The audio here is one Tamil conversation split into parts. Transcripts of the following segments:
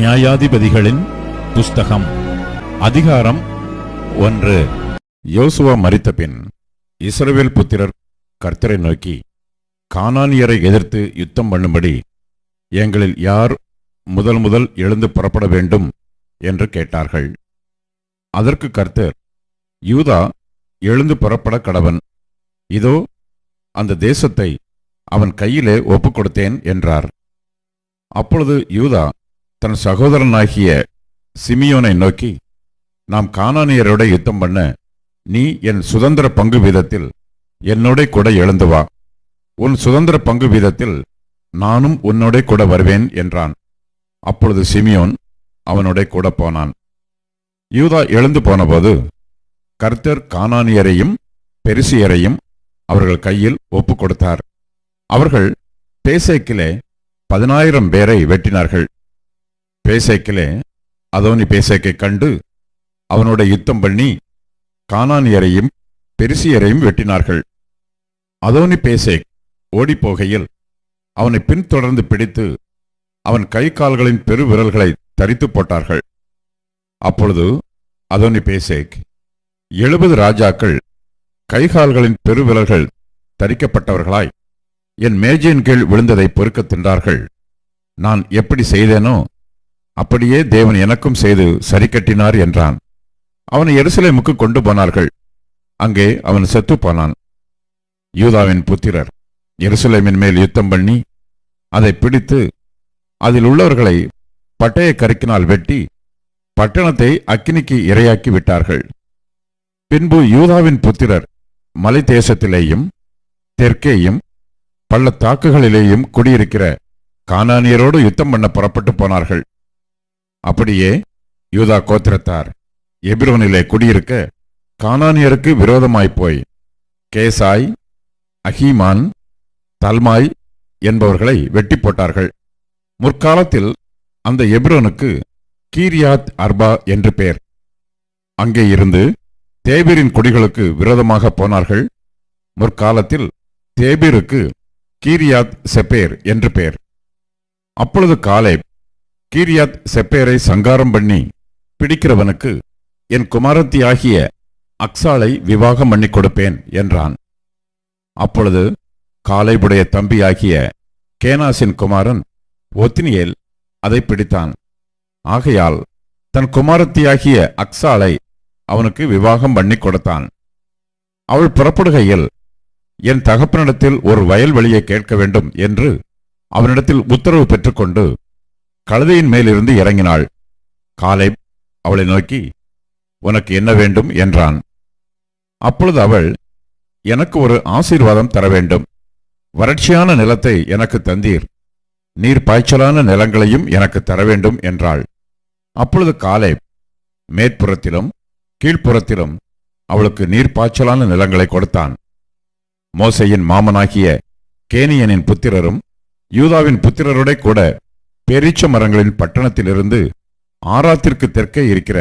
நியாயாதிபதிகளின் புஸ்தகம் அதிகாரம் ஒன்று। யோசுவா மரித்தபின் இஸ்ரவேல் புத்திரர் கர்த்தரை நோக்கி கானானியரை எதிர்த்து யுத்தம் பண்ணும்படி எங்களில் யார் முதல் முதல் எழுந்து புறப்பட வேண்டும்? என்று கேட்டார்கள். அதற்கு கர்த்தர் யூதா எழுந்து புறப்பட கடவன். இதோ அந்த தேசத்தை அவன் கையிலே ஒப்புக் கொடுத்தேன் என்றார். அப்பொழுது யூதா தன் சகோதரனாகிய சிமியோனை நோக்கி நாம் கானானியரோட யுத்தம் பண்ண நீ என் சுதந்திர பங்கு வீதத்தில் என்னோட கூட எழுந்து வா. உன் சுதந்திர பங்கு வீதத்தில் நானும் உன்னோட கூட வருவேன் என்றான். அப்பொழுது சிமியோன் அவனுடைய கூட போனான். யூதா எழுந்து போனபோது கர்த்தர் கானானியரையும் பெருசியரையும் அவர்கள் கையில் ஒப்புக் கொடுத்தார் அவர்கள் பேசேக்கிலே பதினாயிரம் பேரை வெட்டினார்கள். பேசேக்கிலே அதோனி பேசேக்கை கண்டு அவனோட யுத்தம் பண்ணி கானானியரையும் பெருசியரையும் வெட்டினார்கள். அதோனி பேசேக் ஓடிப்போகையில் அவனை பின்தொடர்ந்து பிடித்து அவன் கை கால்களின் பெருவிரல்களை தரித்து போட்டார்கள். அப்பொழுது அதோனி பேசேக் எழுபது ராஜாக்கள் கைகால்களின் பெருவிரல்கள் தரிக்கப்பட்டவர்களாய் என் மேஜையின் கீழ் விழுந்ததை பொறுக்க தின்றார்கள். நான் எப்படி செய்தேனோ அப்படியே தேவன் எனக்கும் செய்து சரி கட்டினார் என்றான். அவனை எருசலேமுக்கு கொண்டு போனார்கள். அங்கே அவன் செத்துப் போனான். யூதாவின் புத்திரர் எருசலேமின் மேல் யுத்தம் பண்ணி அதை பிடித்து அதில் உள்ளவர்களை பட்டய கருக்கினால் வெட்டி பட்டணத்தை அக்கினிக்கு இரையாக்கி விட்டார்கள். பின்பு யூதாவின் புத்திரர் மலை தேசத்திலேயும் தெற்கேயும் பள்ளத்தாக்குகளிலேயும் குடியிருக்கிற கானானியரோடு யுத்தம் பண்ண புறப்பட்டு போனார்கள். அப்படியே யூதா கோத்திரத்தார் எபிரோனிலே குடியிருக்க கானானியருக்கு விரோதமாய்ப்போய் கேசாய் அஹீமான் தல்மாய் என்பவர்களை வெட்டி போட்டார்கள். முற்காலத்தில் அந்த எப்ரோனுக்கு கீரியாத் அர்பா என்று பெயர். அங்கே இருந்து தேபீரின் குடிகளுக்கு விரோதமாக போனார்கள். முற்காலத்தில் தேபீருக்கு கீரியாத் செப்பேர் என்று பெயர். அப்பொழுது காலே கீரியாத் செப்பேரை சங்காரம் பண்ணி பிடிக்கிறவனுக்கு என் குமாரத்தியாகிய அக்ஸாலை விவாகம் பண்ணி கொடுப்பேன் என்றான். அப்பொழுது காலைபுடைய தம்பியாகிய கேனாசின் குமாரன் ஒத்தினியேல் அதை பிடித்தான். ஆகையால் தன் குமாரத்தியாகிய அக்ஸாலை அவனுக்கு விவாகம் பண்ணி கொடுத்தான். அவள் புறப்படுகையில் என் தகப்பனிடத்தில் ஒரு வயல்வெளியை கேட்க வேண்டும் என்று அவனிடத்தில் உத்தரவு பெற்றுக்கொண்டு கழுதையின் மேலிருந்து இறங்கினாள். காலை அவளை நோக்கி உனக்கு என்ன வேண்டும்? என்றான். அப்பொழுது அவள் எனக்கு ஒரு ஆசீர்வாதம் தர வேண்டும். வறட்சியான நிலத்தை எனக்கு தந்தீர். நீர் பாய்ச்சலான நிலங்களையும் எனக்கு தர வேண்டும் என்றாள். அப்பொழுது காலை மேற்புறத்திலும் கீழ்ப்புறத்திலும் அவளுக்கு நீர் பாய்ச்சலான நிலங்களை கொடுத்தான். மோசையின் மாமனாகிய கேனியனின் புத்திரரும் யூதாவின் புத்திரரோட கூட பேரீச்ச மரங்களின் பட்டணத்திலிருந்து ஆராத்திற்கு தெற்கே இருக்கிற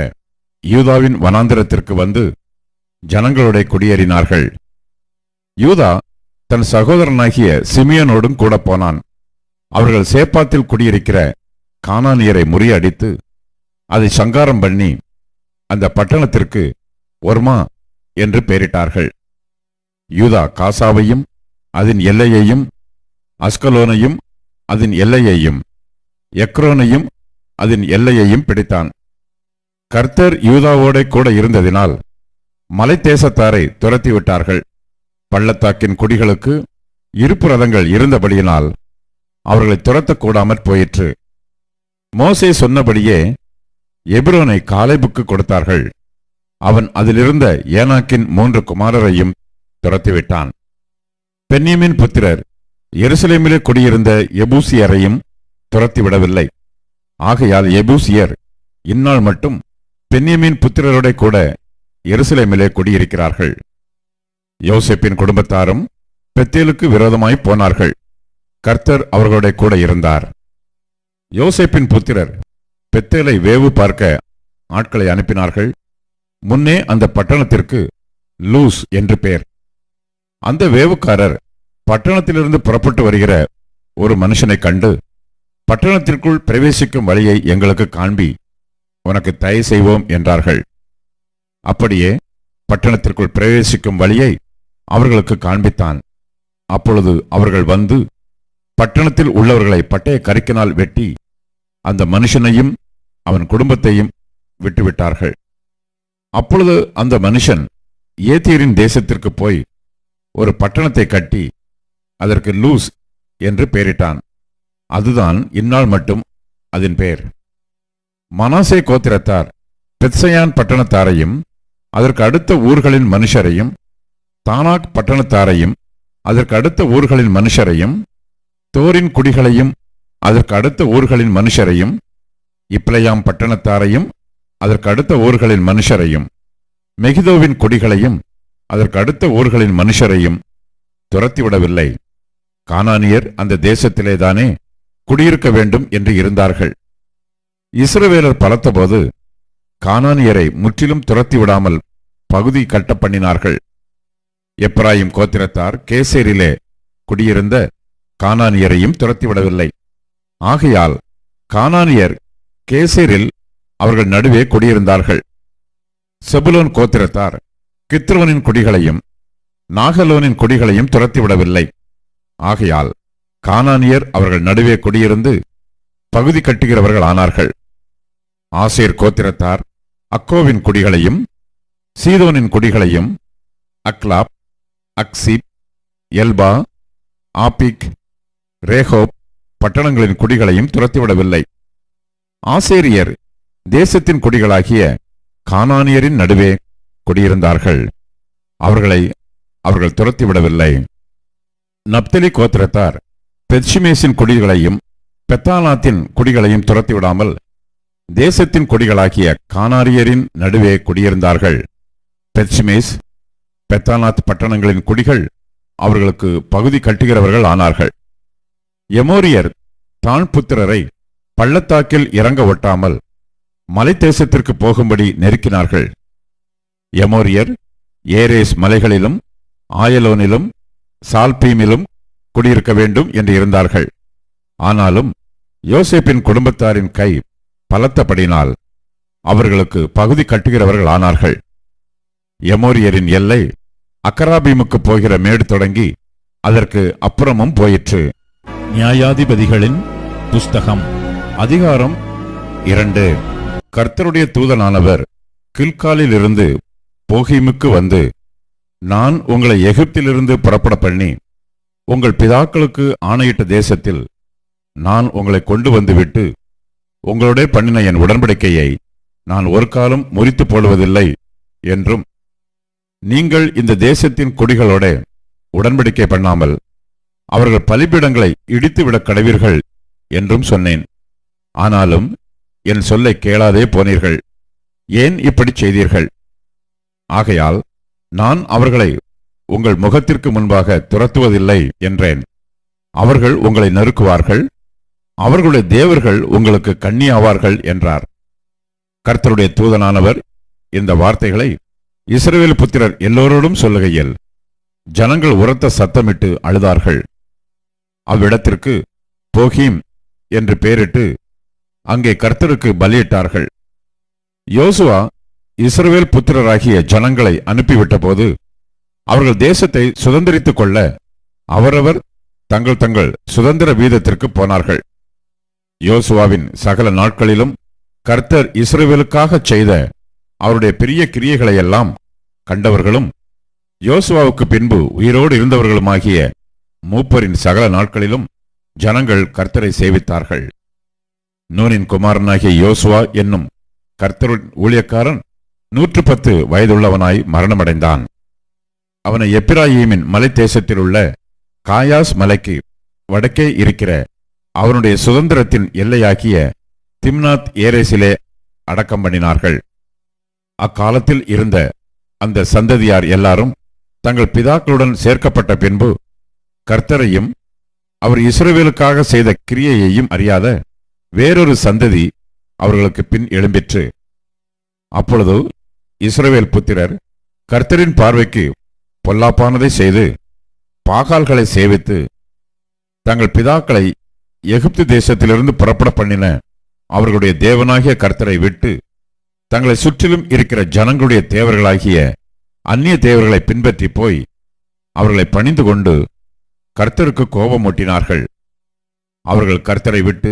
யூதாவின் வனாந்திரத்திற்கு வந்து ஜனங்களுடைய குடியேறினார்கள். யூதா தன் சகோதரனாகிய சிமியனோடும் கூட போனான். அவர்கள் சேப்பாத்தில் குடியிருக்கிற காணானியரை முறியடித்து அதை சங்காரம் பண்ணி அந்த பட்டணத்திற்கு ஒர்மா என்று பெயரிட்டார்கள். யூதா காசாவையும் அதன் எல்லையையும் அஸ்கலோனையும் அதன் எல்லையையும் எக்ரோனையும் அதன் எல்லையையும் பிடித்தான். கர்த்தர் யூதாவோட கூட இருந்ததினால் மலை தேசத்தாரை துரத்தி விட்டார்கள் பள்ளத்தாக்கின் குடிகளுக்கு இருப்பு ரதங்கள் இருந்தபடியினால் அவர்களை துரத்தக் கூடாமற் போயிற்று. மோசே சொன்னபடியே எபிரோனை காலைபுக்கு கொடுத்தார்கள். அவன் அதிலிருந்த ஏனாக்கின் மூன்று குமாரரையும் துரத்திவிட்டான். பென்னியமின் புத்திரர் எருசலேமிலே குடியிருந்த எபூசியரையும் துரத்திவிடவில்லை. ஆகையால் எபூசியர் இந்நாள் மட்டும் பென்னியமின் புத்திரரோட கூட எருசலேமிலே குடியிருக்கிறார்கள். யோசேப்பின் குடும்பத்தாரும் பெத்தேலுக்கு விரோதமாய் போனார்கள். கர்த்தர் அவர்களுடைய கூட இருந்தார். யோசேப்பின் புத்திரர் பெத்தேலை வேவு பார்க்க ஆட்களை அனுப்பினார்கள். முன்னே அந்த பட்டணத்திற்கு லூஸ் என்று பெயர். அந்த வேவுக்காரர் பட்டணத்திலிருந்து புறப்பட்டு வருகிற ஒரு மனுஷனை கண்டு பட்டணத்திற்குள் பிரவேசிக்கும் வழியை எங்களுக்கு காண்பி உனக்கு தயை செய்வோம் என்றார்கள். அப்படியே பட்டணத்திற்குள் பிரவேசிக்கும் வழியை அவர்களுக்கு காண்பித்தான். அப்பொழுது அவர்கள் வந்து பட்டணத்தில் உள்ளவர்களை பட்டய கரிக்கினால் வெட்டி அந்த மனுஷனையும் அவன் குடும்பத்தையும் விட்டுவிட்டார்கள். அப்பொழுது அந்த மனுஷன் ஏத்தியரின் தேசத்திற்கு போய் ஒரு பட்டணத்தை கட்டி அதற்கு லூஸ் என்று பெயரிட்டான். அதுதான் இந்நாள் மட்டும் அதன் பெயர். மனாசே கோத்திரத்தார் பெத்சயான் பட்டணத்தாரையும் அதற்கு அடுத்த ஊர்களின் மனுஷரையும் தானாக் பட்டணத்தாரையும் அதற்கு அடுத்த ஊர்களின் மனுஷரையும் தோரின் குடிகளையும் அதற்கு அடுத்த ஊர்களின் மனுஷரையும் இப்ளையாம் பட்டணத்தாரையும் அதற்கு அடுத்த ஊர்களின் மனுஷரையும் மெகிதோவின் குடிகளையும் அதற்கு அடுத்த ஊர்களின் மனுஷரையும் துரத்திவிடவில்லை. கானானியர் அந்த தேசத்திலேதானே குடியிருக்க வேண்டும் என்று இருந்தார்கள். இஸ்ரவேலர் பலத்தபோது கானானியரை முற்றிலும் துரத்தி விடாமல் பகுதி கட்ட பண்ணினார்கள் எப்ராயிம் கோத்திரத்தார் கேசேரிலே குடியிருந்த கானானியரையும் துரத்திவிடவில்லை. ஆகையால் கானானியர் கேசேரில் அவர்கள் நடுவே குடியிருந்தார்கள். செபுலோன் கோத்திரத்தார் கித்ருவனின் குடிகளையும் நாகலோனின் குடிகளையும் துரத்திவிடவில்லை. ஆகையால் கானானியர் அவர்கள் நடுவே குடியிருந்து பகுதி கட்டுகிறவர்கள் ஆனார்கள். ஆசேர் கோத்திரத்தார் அக்கோவின் குடிகளையும் சீதோனின் குடிகளையும் அக்லாப் அக்சிப் எல்பா ஆபிக் ரேஹோப் பட்டணங்களின் குடிகளையும் துரத்திவிடவில்லை. ஆசேரியர் தேசத்தின் குடிகளாகிய கானானியரின் நடுவே குடியிருந்தார்கள். அவர்களை அவர்கள் துரத்திவிடவில்லை. நப்தலி கோத்திரத்தார் பெத்ஷிமேசின் குடிகளையும் பெத்தானாத்தின் குடிகளையும் துரத்திவிடாமல் தேசத்தின் குடிகளாகிய கானாரியரின் நடுவே குடியிருந்தார்கள். பெத்ஷிமேஸ் பெத்தாலாத் பட்டணங்களின் குடிகள் அவர்களுக்கு பகுதி கட்டுகிறவர்கள் ஆனார்கள். எமோரியர் தாழ்புத்திரரை பள்ளத்தாக்கில் இறங்க ஒட்டாமல் மலை தேசத்திற்கு போகும்படி நெருக்கினார்கள். எமோரியர் ஏரேஸ் மலைகளிலும் ஆயலோனிலும் சால்பீமிலும் குடியிருக்க வேண்டும் என்று இருந்தார்கள். ஆனாலும் யோசேப்பின் குடும்பத்தாரின் கை பலத்தபடினால் அவர்களுக்கு பகுதி கட்டுகிறவர்கள் ஆனார்கள். எமோரியரின் எல்லை அக்கராபீமுக்கு போகிற மேடு தொடங்கி அதற்கு அப்புறமும் போயிற்று. நியாயாதிபதிகளின் புஸ்தகம் அதிகாரம் இரண்டு. கர்த்தருடைய தூதனானவர் கில்காலிலிருந்து போகிமுக்கு வந்து நான் உங்களை எகிப்திலிருந்து புறப்பட பண்ணி உங்கள் பிதாக்களுக்கு ஆணையிட்ட தேசத்தில் நான் உங்களை கொண்டு வந்துவிட்டு உங்களுடைய பண்ணின என் உடன்படிக்கையை நான் ஒரு காலம் முறித்து போடுவதில்லை என்றும் நீங்கள் இந்த தேசத்தின் கொடிகளோட உடன்படிக்கை பண்ணாமல் அவர்கள் பலிபீடங்களை இடித்துவிடக் கடவீர்கள் என்றும் சொன்னேன். ஆனாலும் என் சொல்லை கேளாதே போனீர்கள். ஏன் இப்படி செய்தீர்கள்? ஆகையால் நான் அவர்களை உங்கள் முகத்திற்கு முன்பாக துரத்துவதில்லை என்றேன். அவர்கள் உங்களை நெருக்குவார்கள் அவர்களுடைய தேவர்கள் உங்களுக்கு கண்ணி ஆவார்கள் என்றார். கர்த்தருடைய தூதனானவர் இந்த வார்த்தைகளை இஸ்ரேல் புத்திரர் எல்லோரோடும் சொல்லுகையில் ஜனங்கள் உரத்த சத்தமிட்டு அழுதார்கள். அவ்விடத்திற்கு போகீம் என்று பெயரிட்டு அங்கே கர்த்தருக்கு பலியிட்டார்கள். யோசுவா இஸ்ரவேல் புத்திரராகிய ஜனங்களை அனுப்பிவிட்டபோது அவர்கள் தேசத்தை சுதந்திரித்துக் கொள்ள அவரவர் தங்கள் தங்கள் சுதந்திர வீதத்திற்கு போனார்கள். யோசுவாவின் சகல நாட்களிலும் கர்த்தர் இஸ்ரேவேலுக்காக செய்த அவருடைய பெரிய கிரியைகளையெல்லாம் கண்டவர்களும் யோசுவாவுக்கு பின்பு உயிரோடு இருந்தவர்களுமாகிய மூப்பரின் சகல நாட்களிலும் ஜனங்கள் கர்த்தரை சேவித்தார்கள். நூனின் குமாரனாகிய யோசுவா என்னும் கர்த்தருள் ஊழியக்காரன் நூற்று பத்து வயதுள்ளவனாய் மரணமடைந்தான். அவனை எப்பிராயீமின் மலைத்தேசத்தில் உள்ள காயாஸ் மலைக்கு வடக்கே இருக்கிற அவனுடைய சுதந்திரத்தின் எல்லையாகிய திம்னாத் ஏரேசிலே அடக்கம் பண்ணினார்கள். அக்காலத்தில் இருந்த அந்த சந்ததியார் எல்லாரும் தங்கள் பிதாக்களுடன் சேர்க்கப்பட்ட பின்பு கர்த்தரையும் அவர் இஸ்ரவேலுக்காக செய்த கிரியையையும் அறியாத வேறொரு சந்ததி அவர்களுக்கு பின் எழும்பிற்று. அப்பொழுது இஸ்ரவேல் புத்திரர் கர்த்தரின் பார்வைக்கு பொல்லாப்பானதை செய்து பாகால்களை சேவித்து தங்கள் பிதாக்களை எகிப்து தேசத்திலிருந்து புறப்பட பண்ணின அவர்களுடைய தேவனாகிய கர்த்தரை விட்டு தங்களை சுற்றிலும் இருக்கிற ஜனங்களுடைய தேவர்களாகிய அந்நிய தேவர்களை பின்பற்றி போய் அவர்களை பணிந்து கொண்டு கர்த்தருக்கு கோபமூட்டினார்கள். அவர்கள் கர்த்தரை விட்டு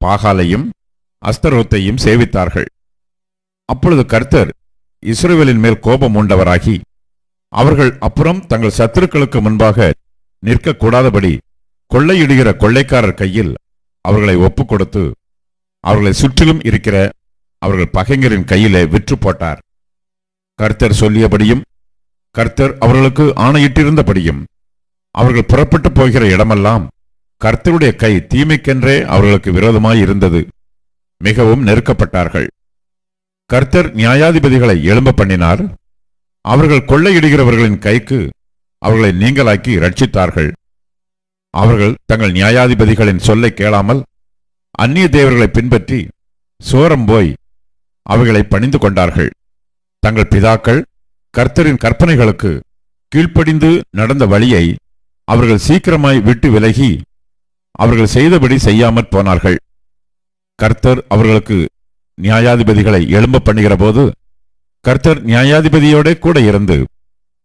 பாகாலையும் அஸ்தரோத்தையும் சேவித்தார்கள். அப்பொழுது கர்த்தர் இஸ்ரேவேலின் மேல் கோபம் உண்டவராகி அவர்கள் அப்புறம் தங்கள் சத்துருக்களுக்கு முன்பாக நிற்கக்கூடாதபடி கொள்ளையிடுகிற கொள்ளைக்காரர் கையில் அவர்களை ஒப்புக் கொடுத்து அவர்களை சுற்றிலும் இருக்கிற அவர்கள் பகைஞரின் கையிலே விற்று போட்டார் கர்த்தர் சொல்லியபடியும் கர்த்தர் அவர்களுக்கு ஆணையிட்டிருந்தபடியும் அவர்கள் புறப்பட்டு போகிற இடமெல்லாம் கர்த்தருடைய கை தீமைக்கென்றே அவர்களுக்கு விரோதமாய் இருந்தது மிகவும் நெருக்கப்பட்டார்கள். கர்த்தர் நியாயாதிபதிகளை எழும்ப பண்ணினார். அவர்கள் கொள்ளையிடுகிறவர்களின் கைக்கு அவர்களை நீங்களாக்கி ரட்சித்தார்கள் அவர்கள் தங்கள் நியாயாதிபதிகளின் சொல்லை கேளாமல் அந்நிய தேவர்களை பின்பற்றி சோரம் போய் அவைகளை பணிந்து கொண்டார்கள். தங்கள் பிதாக்கள் கர்த்தரின் கற்பனைகளுக்கு கீழ்ப்படிந்து நடந்த வழியை அவர்கள் சீக்கிரமாய் விட்டு விலகி அவர்கள் செய்தபடி செய்யாமற் போனார்கள். கர்த்தர் அவர்களுக்கு நியாயாதிபதிகளை எழும்ப பண்ணுகிற போது கர்த்தர் நியாயாதிபதியோட கூட இருந்து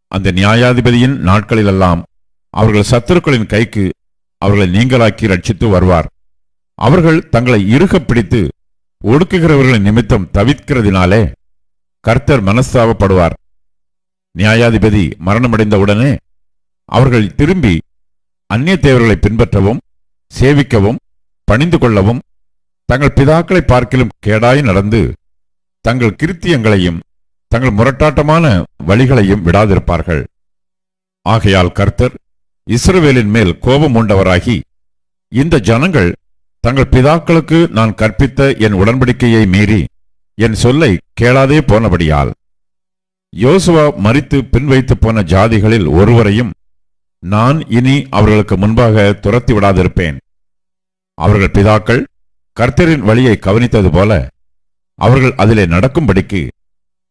அந்த நியாயாதிபதியின் நாட்களிலெல்லாம் அவர்கள் சத்துருக்களின் கைக்கு அவர்களை நீங்களாக்கி ரட்சித்து வருவார். அவர்கள் தங்களை இறுகப் பிடித்து ஒடுக்குகிறவர்களின் நிமித்தம் தவிர்க்கிறதினாலே கர்த்தர் மனஸ்தாபப்படுவார். நியாயாதிபதி மரணமடைந்த உடனே அவர்கள் திரும்பி அந்நிய தேவர்களை பின்பற்றவும் சேவிக்கவும் பணிந்து கொள்ளவும் தங்கள் பிதாக்களை பார்க்கிலும் கேடாய் நடந்து தங்கள் கிருத்தியங்களையும் தங்கள் முரட்டாட்டமான வழிகளையும் விடாதிருப்பார்கள். ஆகையால் கர்த்தர் இஸ்ரவேலின் மேல் கோபம் உண்டவராகி இந்த ஜனங்கள் தங்கள் பிதாக்களுக்கு நான் கற்பித்த என் உடன்படிக்கையை மீறி என் சொல்லை கேளாதே போனபடியால் யோசுவா மறித்து பின் வைத்துப் போன ஜாதிகளில் ஒருவரையும் நான் இனி அவர்களுக்கு முன்பாக துரத்தி விடாதிருப்பேன். அவர்கள் பிதாக்கள் கர்த்தரின் வழியை கவனித்தது போல அவர்கள் அதிலே நடக்கும்படிக்கு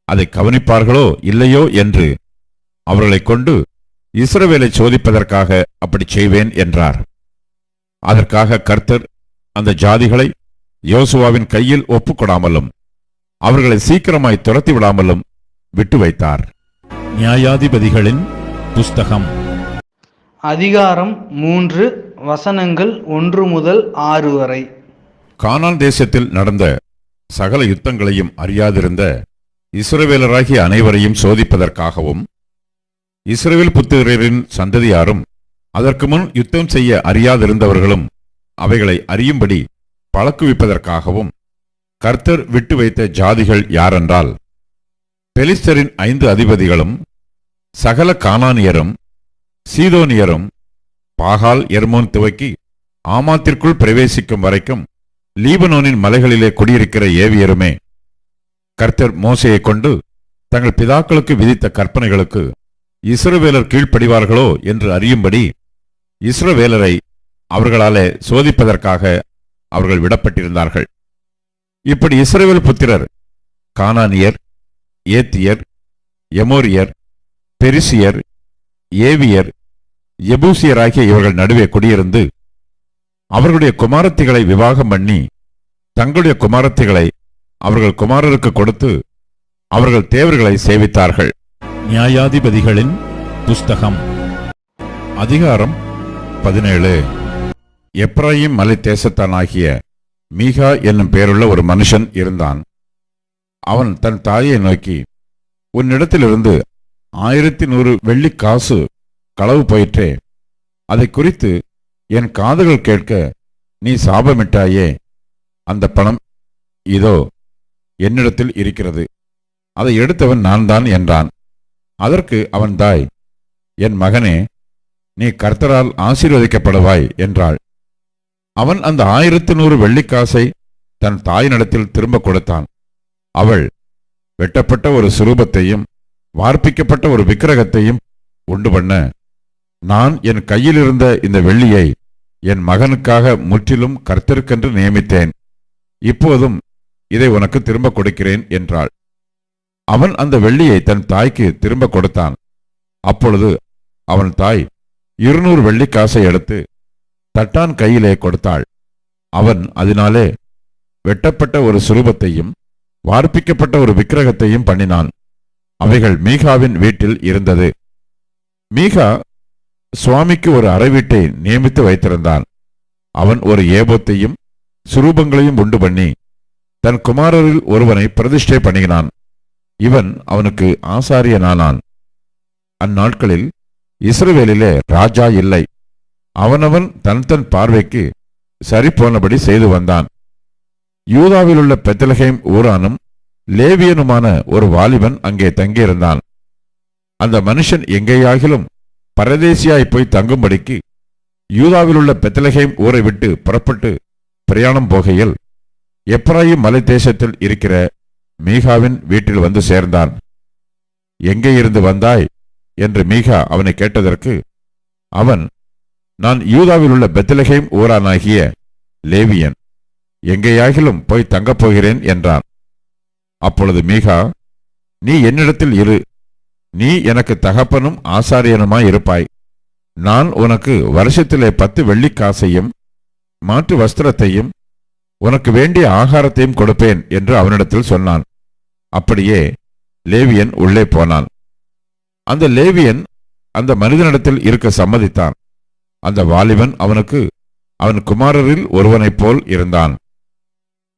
அதை கவனிப்பார்களோ இல்லையோ என்று அவர்களைக் கொண்டு இஸ்ரவேலை சோதிப்பதற்காக அப்படி செய்வேன் என்றார். அதற்காக கர்த்தர் அந்த ஜாதிகளை யோசுவாவின் கையில் ஒப்புக்கொடாமலும் அவர்களை சீக்கிரமாய் துரத்தி விடாமலும் விட்டு வைத்தார் நியாயாதிபதிகளின் புஸ்தகம். அதிகாரம் மூன்று வசனங்கள் ஒன்று முதல் ஆறு வரை. கானான் தேசத்தில் நடந்த சகல யுத்தங்களையும் அறியாதிருந்த இஸ்ரவேலராகிய அனைவரையும் சோதிப்பதற்காகவும் இஸ்ரேல் புத்திரரின் சந்ததியாரும் அதற்கு முன் யுத்தம் செய்ய அறியாதிருந்தவர்களும் அவைகளை அறியும்படி பழக்குவிப்பதற்காகவும் கர்த்தர் விட்டு வைத்த ஜாதிகள் யாரென்றால் பெலிஸ்தரின் ஐந்து அதிபதிகளும் சகல கானானியரும் சீதோனியரும் பாகால் எர்மோன் துவக்கி ஆமாத்திற்குள் பிரவேசிக்கும் வரைக்கும் லீபனோனின் மலைகளிலே குடியிருக்கிற ஏவியருமே கர்த்தர் மோசையை கொண்டு தங்கள் பிதாக்களுக்கு விதித்த கற்பனைகளுக்கு இஸ்ரவேலர் கீழ்ப்படிவார்களோ என்று அறியும்படி இஸ்ரவேலரை அவர்களாலே சோதிப்பதற்காக அவர்கள் விடப்பட்டிருந்தார்கள். இப்படி இஸ்ரவேல் புத்திரர் கானானியர் ஏத்தியர் எமோரியர் பெரிசியர் ஏவியர் எபூசியராகிய இவர்கள் நடுவே குடியிருந்து அவர்களுடைய குமாரத்திகளை விவாகம் பண்ணி தங்களுடைய குமாரத்திகளை அவர்கள் குமாரருக்கு கொடுத்து அவர்கள் தேவர்களை சேவித்தார்கள். நியாயாதிபதிகளின் புஸ்தகம். அதிகாரம் பதினேழு. எப்ராயிம் மலை தேசத்தானாகிய மீகா என்னும் பெயருள்ள ஒரு மனுஷன் இருந்தான். அவன் தன் தாயை நோக்கி உன்னிடத்திலிருந்து ஆயிரத்தி நூறு வெள்ளிக் காசு களவு போயிற்றே. அதை குறித்து என் காதுகள் கேட்க நீ சாபமிட்டாயே அந்த பணம் இதோ என்னிடத்தில் இருக்கிறது. அதை எடுத்தவன் நான் தான் என்றான். அதற்கு அவன் தாய் என் மகனே நீ கர்த்தரால் ஆசீர்வதிக்கப்படுவாய் என்றாள். அவன் அந்த ஆயிரத்து நூறு வெள்ளிக்காசை தன் தாயினிடத்தில் திரும்ப கொடுத்தான். அவள் வெட்டப்பட்ட ஒரு சுரூபத்தையும் வார்ப்பிக்கப்பட்ட ஒரு விக்கிரகத்தையும் உண்டு பண்ண. நான் என் கையில் இருந்த இந்த வெள்ளியை என் மகனுக்காக முற்றிலும் கர்த்தருக்கென்று நியமித்தேன். இப்போதும் இதை உனக்கு திரும்ப கொடுக்கிறேன் என்றாள். அவன் அந்த வெள்ளியை தன் தாய்க்கு திரும்ப கொடுத்தான். அப்பொழுது அவன் தாய் இருநூறு வெள்ளிக்காசை எடுத்து தட்டான் கையிலே கொடுத்தாள். அவன் அதனாலே வெட்டப்பட்ட ஒரு சுரூபத்தையும் வார்ப்பிக்கப்பட்ட ஒரு விக்கிரகத்தையும் பண்ணினான். அவைகள் மீகாவின் வீட்டில் இருந்தது. மீகா சுவாமிக்கு ஒரு அறை வீட்டை நியமித்து வைத்திருந்தான். அவன் ஒரு ஏபத்தையும் சுரூபங்களையும் உண்டு பண்ணி தன் குமாரரில் ஒருவனை பிரதிஷ்டை பண்ணினான். இவன் அவனுக்கு ஆசாரியனானான். அந்நாட்களில் இஸ்ரவேலிலே ராஜா இல்லை. அவனவன் தன் தன் பார்வைக்கு சரிபோனபடி செய்து வந்தான். யூதாவிலுள்ள பெத்தலகேம் ஊரானும் லேவியனுமான ஒரு வாலிபன் அங்கே தங்கியிருந்தான். அந்த மனுஷன் எங்கேயாகிலும் பரதேசியாய் போய் தங்கும்படிக்கு யூதாவிலுள்ள பெத்தலகேம் ஊரை விட்டு புறப்பட்டு பிரயாணம் போகையில் எப்ராயிம் மலை தேசத்தில் இருக்கிற மீகாவின் வீட்டில் வந்து சேர்ந்தான். எங்கே இருந்து வந்தாய்? என்று மீகா அவனை கேட்டதற்கு அவன் நான் யூதாவிலுள்ள பெத்தலகேம் ஊரானாகிய லேவியன். எங்கேயாகிலும் போய் தங்கப் போகிறேன் என்றான். அப்பொழுது மீகா நீ என்னிடத்தில் இரு. நீ எனக்கு தகப்பனும் ஆசாரியனுமாய் இருப்பாய். நான் உனக்கு வருஷத்திலே பத்து வெள்ளிக்காசையும் மாற்று வஸ்திரத்தையும் உனக்கு வேண்டிய ஆகாரத்தையும் கொடுப்பேன் என்று அவனிடத்தில் சொன்னான். அப்படியே லேவியன் உள்ளே போனான். அந்த லேவியன் அந்த மனிதனிடத்தில் இருக்க சம்மதித்தான். அந்த வாலிபன் அவனுக்கு அவன் குமாரரில் ஒருவனைப் போல் இருந்தான்.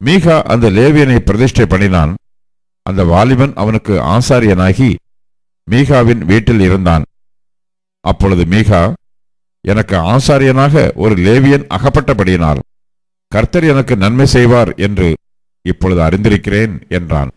மீகா அந்த லேவியனை பிரதிஷ்டை பண்ணினான். அந்த வாலிபன் அவனுக்கு ஆசாரியனாகி மீகாவின் வீட்டில் இருந்தான். அப்பொழுது மீகா எனக்கு ஆசாரியனாக ஒரு லேவியன் அகப்பட்டபடியினால் கர்த்தர் எனக்கு நன்மை செய்வார் என்று இப்பொழுது அறிந்திருக்கிறேன் என்றான்.